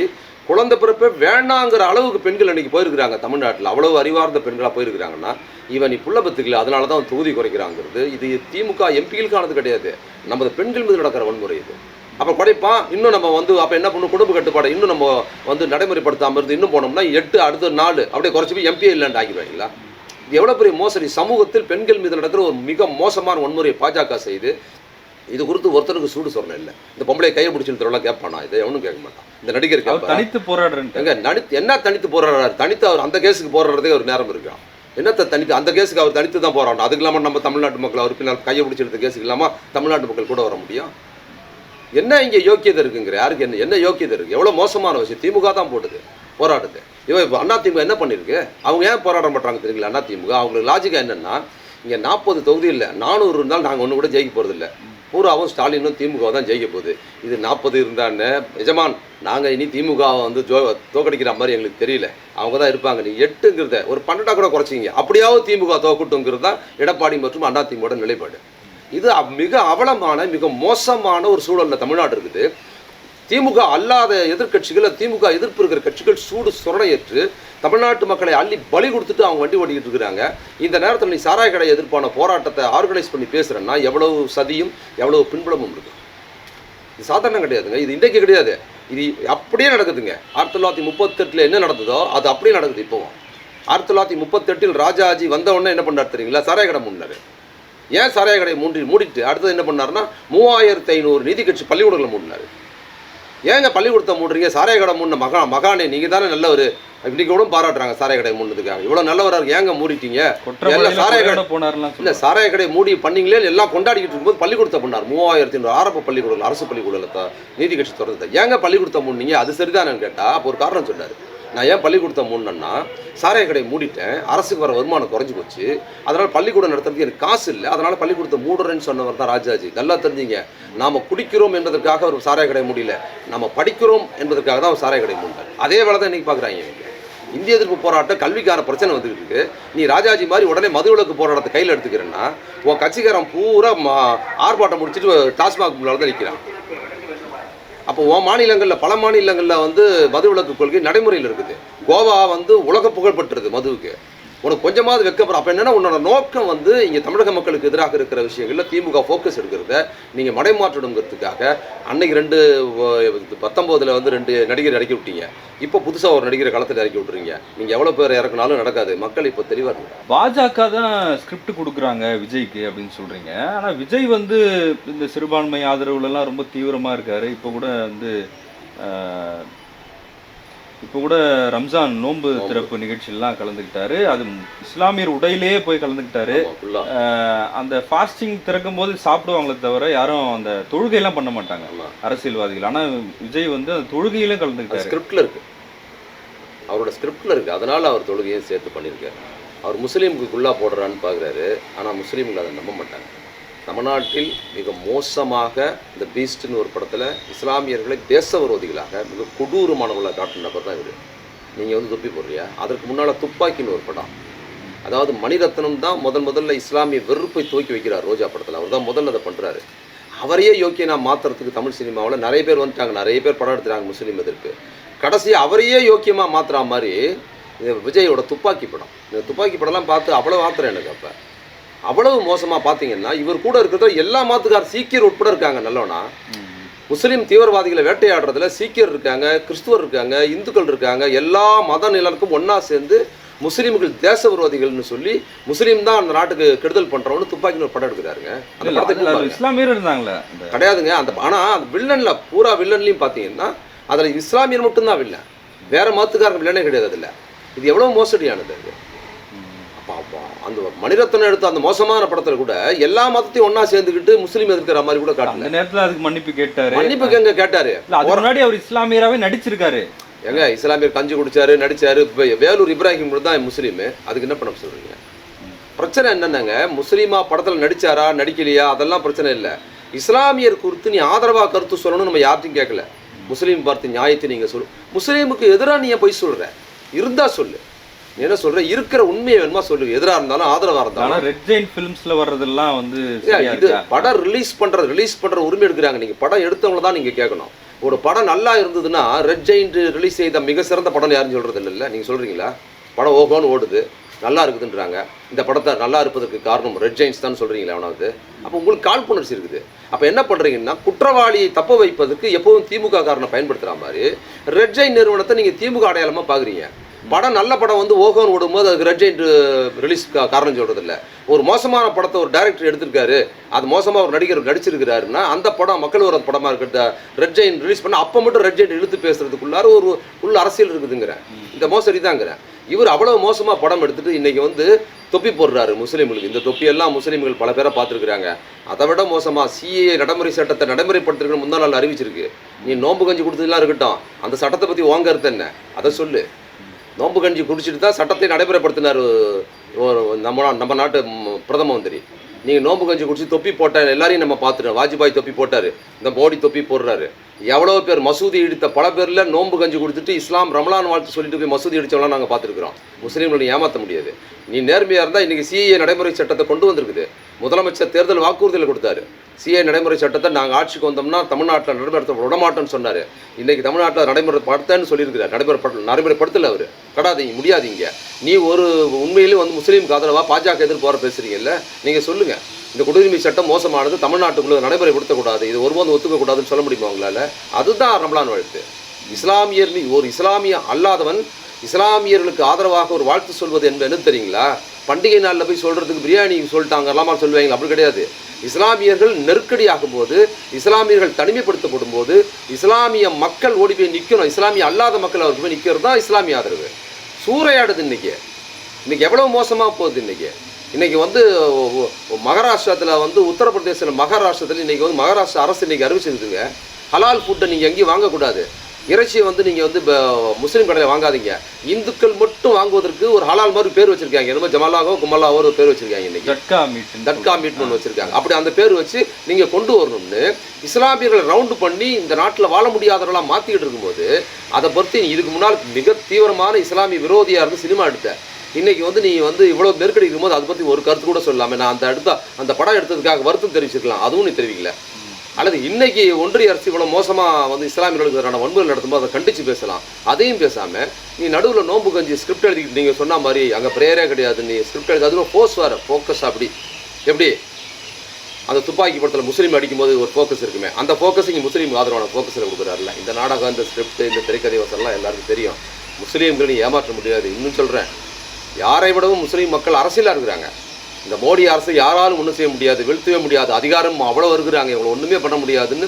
குழந்தை பிறப்பே வேணாங்கிற அளவுக்கு பெண்கள் அன்றைக்கி போயிருக்கிறாங்க தமிழ்நாட்டில். அவ்வளவு அறிவார்ந்த பெண்களாக போயிருக்கிறாங்கன்னா இவன் நீ புள்ள பத்துக்கல அதனால தான் தொகுதி குறைக்கிறாங்கிறது. இது திமுக எம்பிகளுக்கானது கிடையாது. நமது பெண்கள் மீது நடக்கிற வன்முறை இது. அப்போ குறைப்பான் இன்னும் நம்ம வந்து அப்போ என்ன பண்ணும் குடும்ப கட்டுப்பாடு இன்னும் நம்ம வந்து நடைமுறைப்படுத்தாமல் இருந்து இன்னும் போனோம்னா எட்டு அடுத்த நாலு அப்படியே குறைச்சி போய் எம்பிஏ இல்லைன்னு ஆக்கிடுவாங்களா இது எவ்வளோ பெரிய மோசடி? சமூகத்தில் பெண்கள் மீது நடக்கிற ஒரு மிக மோசமான வன்முறையை பாஜக செய்து இது குறித்து ஒருத்தருக்கு சூடு சொரணை இல்லை. இந்த பொம்பளை கையை பிடிச்சிருந்தவரெல்லாம் கேட்பானா? இதை எவனும் கேட்க மாட்டான். இந்த நடிகர் தனித்து போராடுறேன்ட்டு எங்க நடித்து என்ன தனித்து போராடுறாரு? தனித்து அவர் அந்த கேஸுக்கு போராடுறதே ஒரு நேரம் இருக்கான் என்னத்தை தனித்து அந்த கேஸுக்கு அவர் தனித்து தான் போராடணும். அதுக்கு இல்லாமல் நம்ம தமிழ்நாட்டு மக்கள் அவர் பின்னால் கையை பிடிச்சி எடுத்த கேஸுக்கு இல்லாமல் தமிழ்நாட்டு மக்கள் கூட வர முடியும்? என்ன இங்கே யோக்கியதை இருக்குங்கிற? யாருக்கு என்ன? என்ன யோக்கியதை இருக்குது எவ்வளோ மோசமான விஷயம். திமுக தான் போடுது போராட்டத்தை. இவன் இப்போ அண்ணா திமுக என்ன பண்ணியிருக்கு அவங்க ஏன் போராட்டம் பண்ணுறாங்க தெரியுங்களா அண்ணா திமுக அவங்களுக்கு லாஜிக்காக என்னன்னா இங்கே நாற்பது தொகுதி இல்லை நானூறு இருந்தாலும் நாங்கள் ஒன்று கூட ஜெயிக்க போகிறதில்ல பூராவும் ஸ்டாலினும் திமுக தான் ஜெயிக்க போகுது. இது நாற்பது இருந்தான்னு எஜமான் நாங்கள் இனி திமுக வந்து ஜோ தோக்கடிக்கிற மாதிரி எங்களுக்கு தெரியல. அவங்க தான் இருப்பாங்க. நீ எட்டுங்கிறத ஒரு பன்னெண்டாக கூட குறைச்சிங்க அப்படியாவது திமுக தோக்கட்டுங்கிறது தான் எடப்பாடி மற்றும் அண்ணா திமுக நிலைப்பாடு. இது மிக அவலமான மிக மோசமான ஒரு சூழலில் தமிழ்நாடு இருக்குது. திமுக அல்லாத எதிர்கட்சிகள் திமுக எதிர்ப்பு இருக்கிற கட்சிகள் சூடு சுரணையற்று தமிழ்நாட்டு மக்களை அள்ளி பலி கொடுத்துட்டு அவங்க வண்டி ஓட்டிக்கிட்டு இருக்கிறாங்க. இந்த நேரத்தில் நீ சாராய கடை எதிர்ப்பான போராட்டத்தை ஆர்கனைஸ் பண்ணி பேசுகிறேன்னா எவ்வளவு சதியும் எவ்வளவு பின்புலமும் இருக்கு. இது சாதாரணம் கிடையாதுங்க. இது இன்றைக்கு கிடையாது. இது அப்படியே நடக்குதுங்க. ஆயிரத்தி தொள்ளாயிரத்தி முப்பத்தெட்டில் என்ன நடந்ததோ அது அப்படியே நடக்குது இப்போவும். ஆயிரத்தி தொள்ளாயிரத்தி முப்பத்தெட்டில் ராஜாஜி வந்தவொடனே என்ன பண்ணார் தெரியுங்களா? சாராய கடை முன்னாரு ஏன் சாராய கடையை மூடி மூடிட்டு அடுத்தது என்ன பண்ணாருன்னா மூவாயிரத்தி ஐநூறு நீதி கட்சி பள்ளிக்கூடங்களை மூடினாரு. ஏங்க பள்ளிக்கூடத்தை மூடுறீங்க? சாராய கடை மூடின மகா மகானே நீங்கள் தானே நல்லவர் இன்னைக்கு கூட பாராட்டுறாங்க சாராய கடை மூடினதுக்காக. இவ்வளோ நல்லவரா இருக்கு. ஏங்க மூடிட்டீங்க? எல்லாம் சாராய கடை போனார்லாம் இல்ல. சாராய கடை மூடி பண்ணீங்களே எல்லாம் கொண்டாடிக்கிட்டு இருக்கும்போது பள்ளிக்கூடத்தை பண்ணார். மூவாயிரத்தி ஐநூறு ஆரம்ப பள்ளிக்கூடம் அரசு பள்ளிக்கூடத்தை நீதி கட்சி திறந்தது ஏங்க பள்ளிக்கூடத்தை மூடினீங்க? அது சரிதானு கேட்டா அப்போ ஒரு காரணம் சொன்னார். நான் ஏன் பள்ளிக்கூடத்தை மூடினேன்னா சாராய கடையை மூடிட்டேன் அரசுக்கு வர வருமானம் குறைஞ்சி போச்சு. அதனால் பள்ளிக்கூடம் நடத்துறதுக்கு எனக்கு காசு இல்லை. அதனால் பள்ளிக்கூடத்தை மூடுறேன்னு சொன்னவர் தான் ராஜாஜி. நல்லா தெரிஞ்சிங்க நாம் குடிக்கிறோம் என்பதற்காக அவர் சாராய கடை முடியல நம்ம படிக்கிறோம் என்பதற்காக தான் அவர் சாராய கடை மூடினார். அதே வேலை தான் இன்றைக்கி பார்க்குறாங்க இந்திய எதிர்ப்பு போராட்டம் கல்விக்கான பிரச்சனை வந்துகிட்டு இருக்கு. நீ ராஜாஜி மாதிரி உடனே மதுவிலக்கு போராட்டத்தை கையில் எடுத்துக்கிறேன்னா உன் கட்சிக்காரன் பூரா மா- ஆர்ப்பாட்டம் முடிச்சுட்டு டாஸ்மாக் முன்னால தான் நிற்கிறான் அப்போ உன் மாநிலங்களில் பல மாநிலங்களில் வந்து மது விலக்கு கொள்கை நடைமுறையில் இருக்குது. கோவா வந்து உலக புகழ் பெற்றது மதுவுக்கு. உனக்கு கொஞ்சமாவது வெக்கப்படும் அப்போ என்னன்னா உன்னோட நோக்கம் வந்து இங்கே தமிழக மக்களுக்கு எதிராக இருக்கிற விஷயங்களில் திமுக ஃபோக்கஸ் எடுக்கிறத நீங்கள் மடைமாற்றணுங்கிறதுக்காக அன்னைக்கு ரெண்டு பத்தொம்போதில் வந்து ரெண்டு நடிகர் இறக்கி விட்டீங்க. இப்போ புதுசாக ஒரு நடிகரை களத்தில் இறக்கி விட்றீங்க நீங்கள் எவ்வளோ பேர் இறக்குனாலும் நடக்காது. மக்கள் இப்போ தெளிவாக பாஜக தான் ஸ்கிரிப்ட் கொடுக்குறாங்க விஜய்க்கு அப்படின்னு சொல்கிறீங்க ஆனால் விஜய் வந்து இந்த சிறுபான்மை ஆதரவுலலாம் ரொம்ப தீவிரமாக இருக்காரு. இப்போ கூட வந்து இப்போ கூட ரம்ஜான் நோன்பு. திறப்பு நிகழ்ச்சியெல்லாம் கலந்துக்கிட்டாரு. அது இஸ்லாமியர் உடையிலேயே போய் கலந்துக்கிட்டாரு. அந்த ஃபாஸ்டிங் திறக்கும் போது சாப்பிடுவாங்களே தவிர யாரும் அந்த தொழுகையெல்லாம் பண்ண மாட்டாங்க. அரசியல்வாதிகள். ஆனா விஜய் வந்து அந்த தொழுகையிலும் கலந்துக்கிட்டாரு. ஸ்கிரிப்டில் இருக்கு. அவரோட ஸ்கிரிப்டில் இருக்கு. அதனால அவர் தொழுகையும் சேர்த்து பண்ணியிருக்காரு. அவர் முஸ்லீமுக்கு குல்லா போடுறான்னு பார்க்குறாரு ஆனால் முஸ்லீம்கள் அதை நம்ப மாட்டாங்க. தமிழ்நாட்டில் மிக மோசமாக இந்த பீஸ்ட்னு ஒரு படத்தில் இஸ்லாமியர்களை தேச விரோதிகளாக மிக கொடூரமானவர்களாக காட்டின நபர் தான் இவர். நீங்கள் வந்து துப்பி போடுறியா? அதற்கு முன்னால் துப்பாக்கின்னு ஒரு படம். அதாவது மணிரத்னம் தான் முதல் முதல்ல இஸ்லாமிய வெறுப்பை தூக்கி வைக்கிறார் ரோஜா படத்தில். அவர் தான் முதல்ல அதை பண்ணுறாரு அவரையே யோக்கியனா மாற்றுறதுக்கு தமிழ் சினிமாவில் நிறைய பேர் வந்துட்டாங்க. நிறைய பேர் படம் எடுத்துகிறாங்க முஸ்லீம் எதிர்ப்பு. கடைசியாக அவரையே யோக்கியமாக மாற்றுற மாதிரி விஜயோட துப்பாக்கி படம். இந்த துப்பாக்கி படம்லாம் பார்த்து அவ்வளோ ஆத்திரம் எனக்கு அப்போ. அவ்வளவு மோசமாக பார்த்தீங்கன்னா இவர் கூட இருக்கிறது எல்லா மாத்துக்கார் சீக்கியர் உட்பட இருக்காங்க நல்லவனா ம். முஸ்லீம் தீவிரவாதிகளை வேட்டையாடுறதுல சீக்கியர் இருக்காங்க கிறிஸ்துவர் இருக்காங்க இந்துக்கள் இருக்காங்க எல்லா மத நிலனுக்கும் ஒன்றா சேர்ந்து முஸ்லீம்கள் தேச விரோதிகள்னு சொல்லி முஸ்லீம் தான் அந்த நாட்டுக்கு கெடுதல் பண்றவனு துப்பாக்கின்னு ஒரு படம் எடுக்கிறாருங்க அந்த படத்தை. இஸ்லாமியர் இருந்தாங்களே கிடையாதுங்க அந்த ஆனா அந்த வில்லன்ல பூரா வில்லன்லையும் பார்த்தீங்கன்னா அதுல இஸ்லாமியர் மட்டும்தான் வில்லன் வேற மதத்துக்காரங்க வில்லனே கிடையாது அதுல இது எவ்வளவு மோசடியானது அந்த மணிரத்னம் எடுத்த அந்த மோசமான படத்துல கூட எல்லா மதத்தையும் ஒண்ணா சேர்ந்துக்கிட்டு முஸ்லீம் எதிர்க்கிற மாதிரி கூட காட்டல. நேரத்துல அதுக்கு மன்னிப்பு கேட்டாரு. மன்னிப்புக்கு எங்க கேட்டாரு? முன்னாடி அவர் இஸ்லாமியராவே நடிச்சிருக்காரு. எங்க இஸ்லாமியர் கஞ்சி குடிச்சாரு நடிச்சாரு. வேலூர் இப்ராஹிம் தான் முஸ்லீம். அதுக்கு என்ன பண்ண சொல்றீங்க? பிரச்சனை என்னன்னாங்க? முஸ்லீமா படத்துல நடிச்சாரா நடிக்கலையா? அதெல்லாம் பிரச்சனை இல்லை. இஸ்லாமியர் குறித்து நீ ஆதரவா கருத்து சொல்லணும்னு நம்ம யார்ட்டையும் கேட்கல முஸ்லீம் பார்த்து நியாயத்தை நீங்க சொல்லு முஸ்லீமுக்கு எதிராக நீ போய் சொல்ற? இருந்தா சொல்லு. என்ன சொல்ற? இருக்கிற உண்மையை வேணுமா சொல்லு. எதிரா இருந்தாலும் ஆதரவா ஆனா இருந்தாலும் ரெட் ஜெயின் ஃபிலிம்ஸ்ல வர்றதெல்லாம் வந்து இது? படம் ரிலீஸ் பண்ற ரிலீஸ் பண்ற உரிமை எடுக்கிறாங்க. நீங்க படம் எடுத்தவங்கள தான் நீங்க கேட்கணும். ஒரு படம் நல்லா இருந்ததுன்னா ரெட் ஜெயிண்ட் ரிலீஸ் செய்த மிக சிறந்த படம் யாரும் சொல்றது இல்லைல்ல நீங்க சொல்றீங்களா? படம் ஓகோன்னு ஓடுது. நல்லா இருக்குதுன்றாங்க. இந்த படத்தை நல்லா இருப்பதற்கு காரணம் ரெட் ஜெயின்ஸ் தான் சொல்றீங்களா அவனாவது. அப்போ உங்களுக்கு காழ்ப்புணர்ச்சி இருக்குது. அப்போ என்ன பண்றீங்கன்னா குற்றவாளியை தப்ப வைப்பதற்கு எப்பவும் திமுக காரனை பயன்படுத்துற மாதிரி ரெட் ஜெயின் நிறுவனத்தை நீங்க திமுக அடையாளமா பாக்குறீங்க. படம் நல்ல படம் வந்து ஓகோன்னு ஓடும்போது அதுக்கு ரெட் ஜெயிண்ட் ரிலீஸ் காரணம் சொல்கிறதில்ல ஒரு மோசமான படத்தை ஒரு டைரக்டர் எடுத்திருக்காரு அது மோசமாக ஒரு நடிகர் நடிச்சிருக்கிறாருன்னா அந்த படம் மக்கள் வர படமாக இருக்கிறத ரெட் ஜெயின் ரிலீஸ் பண்ண அப்போ மட்டும் ரெட் ஜெயின் இழுத்து பேசுறதுக்குள்ளார ஒரு உள்ள அரசியல் இருக்குதுங்கிறேன் இந்த மோசடி தாங்கிறேன் இவர் அவ்வளோ மோசமாக படம் எடுத்துகிட்டு இன்றைக்கி வந்து தொப்பி போடுறாரு முஸ்லீம்களுக்கு. இந்த தொப்பியெல்லாம் முஸ்லீம்கள் பல பேரை பார்த்துருக்குறாங்க. அதை விட மோசமாக சிஏ நடைமுறை சட்டத்தை நடைமுறைப்படுத்துறதுக்கு முந்தா நாள் அறிவிச்சிருக்கு. நீ நோன்பு கஞ்சி கொடுத்ததுலாம் இருக்கட்டும் அந்த சட்டத்தை பற்றி ஓங்கறது என்ன? அதை சொல்லு. நோம்பு கஞ்சி குடிச்சிட்டு தான் சட்டத்தை நடைமுறைப்படுத்தினார் நம்ம நம்ம நாட்டு பிரதம மந்திரி. நீங்கள் நோன்பு கஞ்சி குடிச்சு தொப்பி போட்டார் எல்லாரையும் நம்ம பார்த்துட்டோம். வாஜ்பாய் தொப்பி போட்டார். இந்த மோடி தொப்பி போடுறாரு. எவ்வளோ பேர் மசூதி இடித்த பல பேரில் நோன்பு கஞ்சி கொடுத்துட்டு இஸ்லாம் ரமலான் வாழ்த்து சொல்லிட்டு போய் மசூதி இடித்தவெல்லாம் நாங்கள் பார்த்துருக்குறோம். முஸ்லீம்களை ஏமாற்ற முடியாது. நீ நேர்மையாக இருந்தால் இன்றைக்கி சிஏ நடைமுறை சட்டத்தை கொண்டு வந்திருக்குது. முதலமைச்சர் தேர்தல் வாக்குறுதியில் கொடுத்தாரு. சிஏ நடைமுறை சட்டத்தை நாங்கள் ஆட்சிக்கு வந்தோம்னா தமிழ்நாட்டில் நடைமுறை விடமாட்டோம்னு சொன்னார். இன்னைக்கு தமிழ்நாட்டில் நடைமுறைப்படுத்தன்னு சொல்லியிருக்கிறார். நடைமுறைப்பட நடைமுறைப்படுத்தலை அவர். கடாதீங்க முடியாதீங்க. நீ ஒரு உண்மையிலேயே வந்து முஸ்லீமுக்கு ஆதரவாக பாஜக எதிர்ப்பு போகிற பேசுகிறீங்கல்ல நீங்கள் சொல்லுங்கள் இந்த குடியுரிமை சட்டம் மோசமானது தமிழ்நாட்டுக்குள்ளே நடைமுறைப்படுத்தக்கூடாது. இது ஒருபோது ஒத்துக்கக்கூடாதுன்னு சொல்ல முடியுமா உங்களால்? அதுதான் ரம்லான் வாழ்த்து. இஸ்லாமியர் ஒரு இஸ்லாமிய அல்லாதவன் இஸ்லாமியர்களுக்கு ஆதரவாக ஒரு வாழ்த்து சொல்வது என்பது என்ன தெரியுங்களா? பண்டிகை நாளில் போய் சொல்கிறதுக்கு பிரியாணி சொல்லிட்டாங்க எல்லாமே சொல்லுவாங்க அப்படி கிடையாது. இஸ்லாமியர்கள் நெருக்கடி ஆகும்போது இஸ்லாமியர்கள் தனிமைப்படுத்தப்படும் போது இஸ்லாமிய மக்கள் ஓடி போய் நிற்கணும் இஸ்லாமிய அல்லாத மக்கள் அவருக்கு போய் நிற்கிறது தான் இஸ்லாமிய ஆதரவு. சூறையாடுது இன்னைக்கு. இன்னைக்கு எவ்வளவு மோசமாக போகுது இன்றைக்கி இன்றைக்கி வந்து மகாராஷ்டிரத்தில் வந்து உத்தரப்பிரதேசத்தில் மகாராஷ்டிரத்தில் இன்னைக்கு வந்து மகாராஷ்டிரா அரசு இன்றைக்கி அறிவிச்சிருக்குங்க ஹலால் ஃபுட்டை நீங்கள் எங்கேயும் வாங்கக்கூடாது. இறைச்சியை வந்து நீங்க வந்து ப- முஸ்லீம் கடையில் வாங்காதீங்க. இந்துக்கள் மட்டும் வாங்குவதற்கு ஒரு ஹலால் மாதிரி பேர் வச்சிருக்காங்க. என்னமோ ஜமலாவோ குமலாவோ ஒரு பேர் வச்சிருக்காங்க இன்னைக்கு. ஜட்கா மீட் தட்கா மீட்னு ஒன்று வச்சிருக்காங்க. அப்படி அந்த பேர் வச்சு நீங்க கொண்டு வரணும்னு இஸ்லாமியர்களை ரவுண்டு பண்ணி இந்த நாட்டில் வாழ முடியாதவர்களாக மாத்திக்கிட்டு இருக்கும்போது அதை பொறுத்து இதுக்கு முன்னால் மிக தீவிரமான இஸ்லாமிய விரோதியா இருந்து சினிமா எடுத்த. இன்னைக்கு வந்து நீ வந்து இவ்வளவு நெருக்கடி இருக்கும்போது அதை பத்தி ஒரு கருத்து கூட சொல்லாம நான் அந்த எடுத்த அந்த படம் எடுத்ததுக்காக வருத்தம் தெரிவிச்சிருக்கலாம். அதுவும் நீ தெரிவிக்கல. அல்லது இன்னைக்கு ஒன்றிய அரசு இவ்வளோ மோசமாக வந்து இஸ்லாமியர்களுக்கு எதிரான வன்முறை நடத்தும்போது அதை கண்டிச்சு பேசலாம். அதையும் பேசாமல் நீ நடுவில் நோம்பு கஞ்சி ஸ்கிரிப்ட் எழுதிக்கிட்டு நீங்கள் சொன்ன மாதிரி அங்கே ப்ரேயரே கிடையாது நீ ஸ்கிரிப்ட் எழுதி அதுவும் ஃபோர்ஸ் வேற ஃபோக்கஸ் அப்படி. எப்படி? அந்த துப்பாக்கி படத்தில் முஸ்லீம் அடிக்கும்போது ஒரு ஃபோக்கஸ் இருக்குமே. அந்த ஃபோக்கஸ் இங்கே முஸ்லீம் ஆதரவான ஃபோக்கஸில் கொடுக்குறாருல இந்த நாடகம் இந்த ஸ்கிரிப்ட் இந்த திரைக்கதை வசனம்லாம் எல்லாருக்கும் தெரியும். முஸ்லீம்களை நீ ஏமாற்ற முடியாது. இன்னும் சொல்கிறேன் யாரை விடவும் முஸ்லீம் மக்கள் அரசியலாக இருக்கிறாங்க. இந்த மோடி அரசு யாராலும் ஒன்றும் செய்ய முடியாது வீழ்த்தவே முடியாது அதிகாரம் அவ்வளோ இருக்கிறாங்க இவங்களை ஒன்றுமே பண்ண முடியாதுன்னு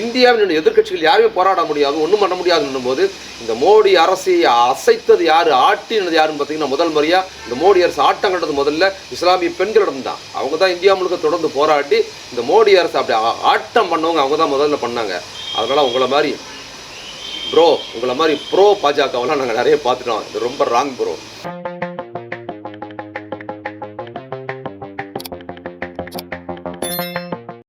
இந்தியாவின் எதிர்க்கட்சிகள் யாருமே போராட முடியாது ஒன்றும் பண்ண முடியாதுன்னும் போது இந்த மோடி அரசை அசைத்தது யார் ஆட்டினது யாருன்னு பார்த்தீங்கன்னா முதல் முறையாக இந்த மோடி அரசு ஆட்டம் கண்டது முதல்ல இஸ்லாமிய பெண்களிடம் தான். அவங்க தான் இந்தியா முழுக்க தொடர்ந்து போராடி இந்த மோடி அரசு அப்படி ஆட்டம் பண்ணவங்க அவங்க தான் முதல்ல பண்ணாங்க. அதனால் உங்களை மாதிரி ப்ரோ உங்களை மாதிரி ப்ரோ பாஜகவெல்லாம் நாங்கள் நிறைய பார்த்துட்டோம். இது ரொம்ப ராங் ப்ரோ